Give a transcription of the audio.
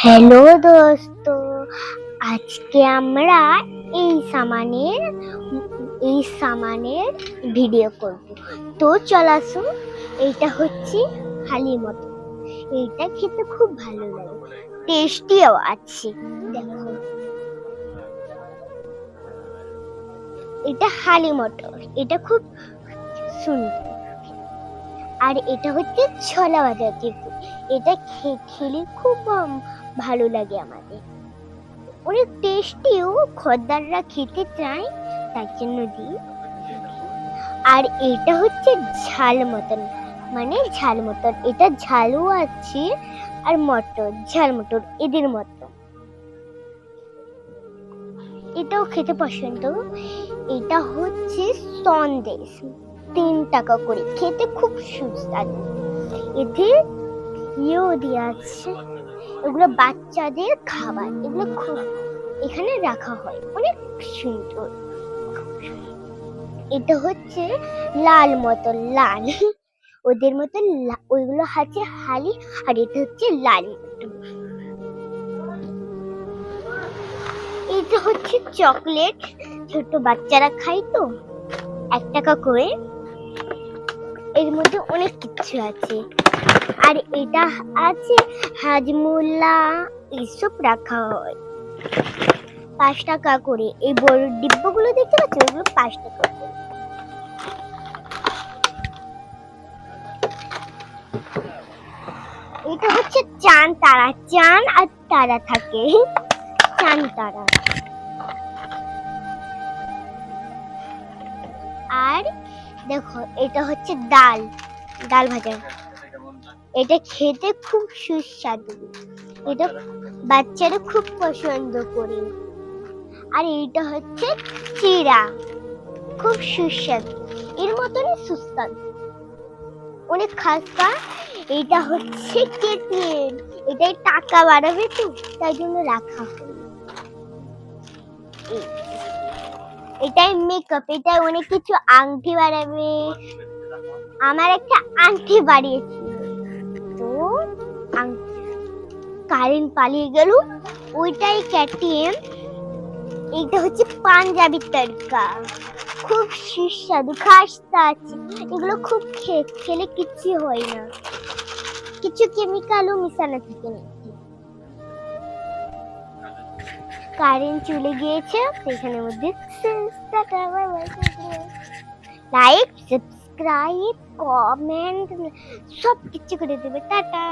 Hello দোস্ত, আজকে আমরা এই সামানের এই সামানের ভিডিও করব। তো চল আসুন এইটা হচ্ছে হালি মতো। এইটা খেতে খুব ভালো লাগে, টেস্টিও আছে, দেখো। এটা হালি মটর এটা খুব সুন্দর। আর এটা হচ্ছে ছোলা ভাজা চিপস এটা খেলে খুব ভালো লাগে আমাদের। অনেক টেস্টিও খদ্দাররা খেতে চায়, তার জন্য দিই। আর এটা হচ্ছে ঝাল মতন মানে ঝাল মতন এটা ঝালও আছে আর মটর ঝাল মটর এদের মতো এটাও খেতে পছন্দ। এটা হচ্ছে সন্দেশ। তিন টাকা করে। খেতে খুব সুস্বাদু। এতে ইয়েও দেওয়া আছে। এগুলো বাচ্চাদের খাবার। এগুলো খুব এখানে রাখা হয়। অনেক সুন্দর। এটা হচ্ছে লাল মতন লাল। ওদের মতো ওইগুলো হচ্ছে হালি আর এটা হচ্ছে লাল মতন এটা হচ্ছে চকলেট। ছোট বাচ্চারা খায় তো। এক টাকা করে। এর মধ্যে অনেক কিছু আছে। আর এটা আছে হাজমুল্লা এইসব রাখা হয়। পাঁচ টাকা করে। এই বড় ডিব্বাগুলো দেখতে পাচ্ছ? ওগুলো পাঁচ টাকা এটা হচ্ছে চান তারা। চান আর তারা থাকে। চান তারা। আর দেখো, এটা হচ্ছে ডাল ডাল ভাজা। এটা খেতে খুব সুস্বাদু। এটা বাচ্চারা খুব পছন্দ করে। আর এইটা হচ্ছে চিরা খুব সুস্বাদু। এর মতনই সুস্বাদু। অনেক খাস্তা। এটা হচ্ছে কেটিএম এটাই টাকা বাড়াবে তো, তাই জন্য রাখা হলো। এটাই মেকআপ এটা অনেক কিছু আংটি বাড়াবে আমার একটা আংটি বাড়িয়েছিল তো কারেন্ট পালিয়ে গেল। ওইটাই ক্যাটিএম এইটা হচ্ছে পাঞ্জাবি তড়কা খুব সুস্বাদু, খাস্তা আছে। এগুলো খুব খেলে কিচ্ছু হয় না। কিছু কেমিক্যালও মিশানো থাকে না। কারেন্ট চলে গিয়েছে সেখানের মধ্যে লাইক সাবস্ক্রাইব কমেন্ট সব কিছু করে দেবে টাটা